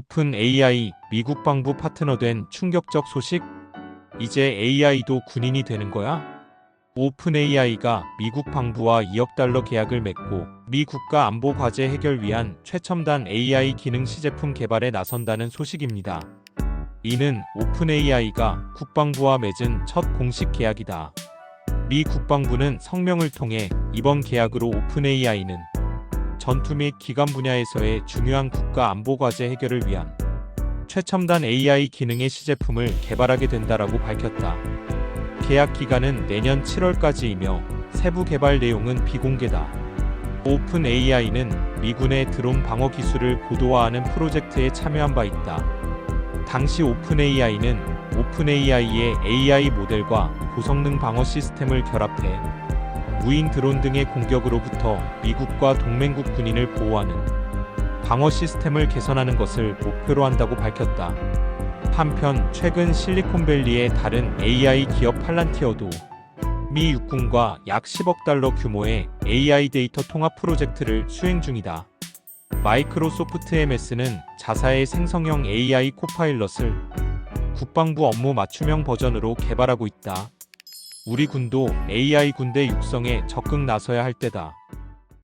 오픈 AI 미국 방부 파트너 된 충격적 소식? 이제 AI도 군인이 되는 거야? 오픈 AI가 미국 방부와 2억 달러 계약을 맺고 미 국가 안보 과제 해결 위한 최첨단 AI 기능 시제품 개발에 나선다는 소식입니다. 이는 오픈 AI가 국방부와 맺은 첫 공식 계약이다. 미 국방부는 성명을 통해 이번 계약으로 오픈 AI는 전투 및 기관 분야에서의 중요한 국가 안보 과제 해결을 위한 최첨단 AI 기능의 시제품을 개발하게 된다라고 밝혔다. 계약 기간은 내년 7월까지이며 세부 개발 내용은 비공개다. 오픈 AI는 미군의 드론 방어 기술을 고도화하는 프로젝트에 참여한 바 있다. 당시 오픈 AI는 오픈 AI의 AI 모델과 고성능 방어 시스템을 결합해 무인 드론 등의 공격으로부터 미국과 동맹국 군인을 보호하는 방어 시스템을 개선하는 것을 목표로 한다고 밝혔다. 한편 최근 실리콘밸리의 다른 AI 기업 팔란티어도 미 육군과 약 10억 달러 규모의 AI 데이터 통합 프로젝트를 수행 중이다. 마이크로소프트 MS는 자사의 생성형 AI 코파일럿을 국방부 업무 맞춤형 버전으로 개발하고 있다. 우리 군도 AI 군대 육성에 적극 나서야 할 때다.